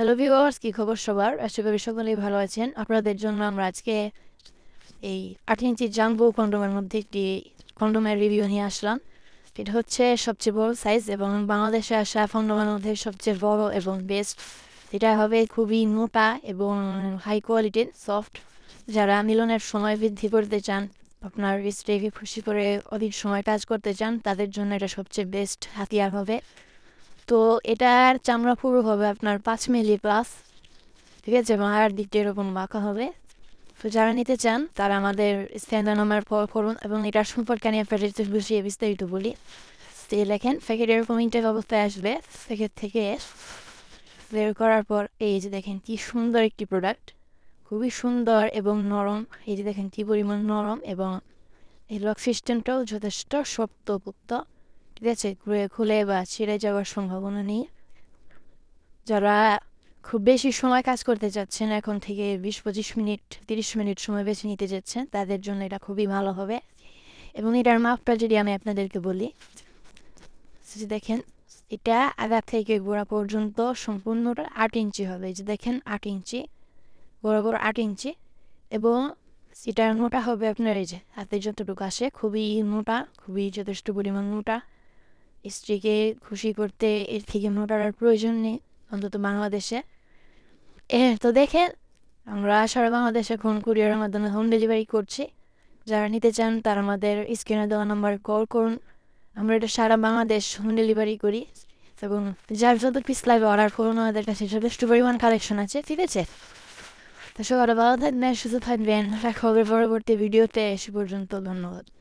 Hello viewers কি খবর সবার? আশা করি সকলেই ভালো আছেন। আপনাদের জন্য আমরা আজকে এই আট ইঞ্চি জাম্বো কন্ডোমের মধ্যে একটি কন্ডোমের রিভিউ নিয়ে আসলাম। এটা হচ্ছে সবচেয়ে বড় সাইজ এবং বাংলাদেশে আসা কন্ডোমের মধ্যে সবচেয়ে বড় এবং বেস্ট এটা হবে খুবই মোটা এবং হাই কোয়ালিটির সফট যারা মিলনের সময় বৃদ্ধি করতে চান, আপনার স্ত্রীকে খুশি করে অধিক সময় কাজ করতে চান, তাদের জন্য এটা সবচেয়ে বেস্ট হাতিয়ার হবে। তো এটার চামড়া পুরো হবে আপনার পাঁচ মিলি প্লাস ঠিক আছে? আর দিকটা এরকম বাঁকা হবে। তো যারা নিতে চান, তারা আমাদের নাম্বার কল করুন এবং এটার সম্পর্কে আমি আপনাদের বুঝিয়ে বিস্তারিত বলি। এই লেখেন প্যাকেট এরকম ইন্টার অবস্থায় আসবে। প্যাকেট থেকে বের করার পর এই যে দেখেন কি সুন্দর একটি প্রোডাক্ট খুবই সুন্দর এবং নরম। এই যে দেখেন কি পরিমাণ নরম এবং এই লক সিস্টেমটাও যথেষ্ট শক্তপোক্ত। ঠিক আছে ঘুরে খুলে বা ছিঁড়ে যাওয়ার সম্ভাবনা নেই। যারা খুব বেশি সময় কাজ করতে চাচ্ছেন, এখন থেকে বিশ পঁচিশ মিনিট, তিরিশ মিনিট সময় বেছে নিতে যাচ্ছেন, তাদের জন্য এটা খুবই ভালো হবে। এবং এটার মাপটা যদি আমি আপনাদেরকে বলি দেখেন, এটা আগা থেকে গোড়া পর্যন্ত সম্পূর্ণটা আট ইঞ্চি হবে। যে দেখেন, আট ইঞ্চি বরাবর আট ইঞ্চি। এবং এটার মোটা হবে আপনার এই যে হাতে যতটুকু আসে, খুবই মোটা, খুবই যথেষ্ট পরিমাণ মোটা। স্ত্রীকে খুশি করতে এর থেকে মোটার প্রয়োজন নেই, অন্তত বাংলাদেশে। এ, তো দেখেন, আমরা সারা বাংলাদেশে এখন কুরিয়ারের মাধ্যমে হোম ডেলিভারি করছি। যারা নিতে চান, তারা আমাদের স্ক্রিনে দেওয়া নাম্বার কল করুন। আমরা এটা সারা বাংলাদেশ হোম ডেলিভারি করি। এবং যার যত পিস লাইভে অর্ডার করুন। আমাদের কাছে যথেষ্ট পরিমাণ কালেকশন আছে, ঠিক আছে? তো সবাই ভালো থাকবেন, সুস্থ থাকবেন। দেখা হবে পরবর্তী ভিডিওতে এসে পর্যন্ত ধন্যবাদ।